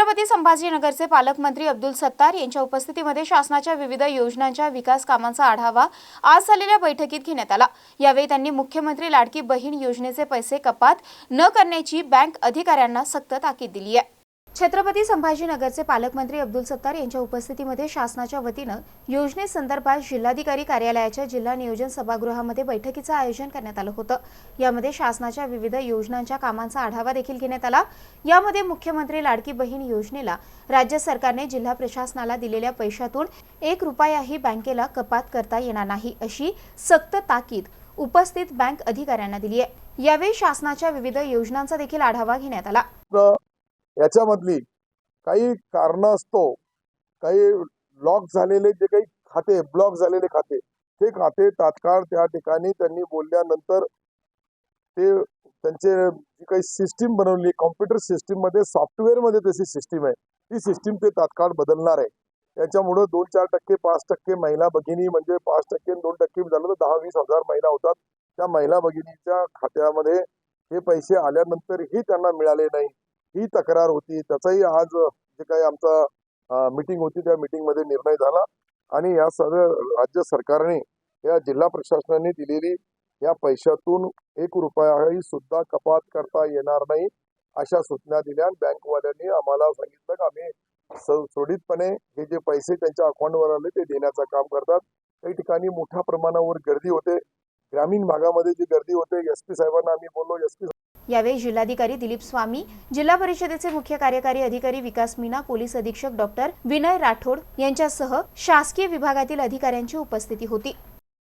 छत्रपती संभाजीनगरचे पालकमंत्री अब्दुल सत्तार यांच्या उपस्थितीमध्ये शासनाच्या विविध योजनांच्या विकास कामांचा आढावा आज झालेल्या बैठकीत घेण्यात आला. यावेळी त्यांनी मुख्यमंत्री लाडकी बहीण योजनेचे पैसे कपात न करण्याची बँक अधिकाऱ्यांना सक्त ताकीद दिली आहे. छत्रपती संभाजीनगरचे पालकमंत्री अब्दुल सत्तार यांच्या उपस्थितीमध्ये शासनाच्या वतीनं योजनेसंदर्भात जिल्हाधिकारी कार्यालयाच्या जिल्हा नियोजन सभागृहामध्ये बैठकीचं आयोजन करण्यात आलं होतं. यामध्ये शासनाच्या विविध योजनांच्या कामांचा आढावा देखील घेण्यात आला. यामध्ये मुख्यमंत्री लाडकी बहीण योजनेला राज्य सरकारने जिल्हा प्रशासनाला दिलेल्या पैशातून एक रुपयाही बँकेला कपात करता येणार नाही अशी सक्त ताकीद उपस्थित बँक अधिकाऱ्यांना दिली आहे यावेळी शासनाच्या विविध योजनांचा देखील आढावा घेण्यात आला. याच्यामधली काही कारण असतो काही लॉक झालेले जे काही खाते ब्लॉक झालेले खाते ते खाते तात्काळ त्या ठिकाणी त्यांनी बोलल्यानंतर ते त्यांचे जी काही सिस्टीम बनवली कॉम्प्युटर सिस्टीममध्ये सॉफ्टवेअरमध्ये तशी सिस्टीम आहे. ती सिस्टीम ते तात्काळ बदलणार आहे. त्याच्यामुळं दोन चार टक्के पाच टक्के महिला भगिनी म्हणजे पाच टक्के दोन टक्के झालं तर दहा वीस हजार महिला होतात. त्या महिला भगिनीच्या खात्यामध्ये हे पैसे आल्यानंतरही त्यांना मिळाले नाही. ही तक्रार होती. त्याचाही आज जे काही आमचा मिटिंग होती त्या meeting निर्णय झाला. आणि या सर्व राज्य सरकारने या जिल्हा प्रशासनाने दिलेली या पैशातून एक रुपयाही सुद्धा कपात करता येणार नाही अशा सूचना दिल्या. बँकवाल्यांनी आम्हाला सांगितलं की आम्ही सुरळीतपणे हे जे पैसे त्यांच्या अकाउंटवर आले ते देण्याचं काम करतात. काही ठिकाणी मोठ्या प्रमाणावर गर्दी होते. ग्रामीण भागामध्ये जी गर्दी होते एस पी साहेबांना आम्ही बोललो एस पी यावेळी जिल्हाधिकारी दिलीप स्वामी जिल्हा परिषदेचे मुख्य कार्यकारी अधिकारी विकास मीना पोलीस अधीक्षक डॉक्टर विनय राठोड यांच्यासह शासकीय विभागातील अधिकाऱ्यांची उपस्थिती होती.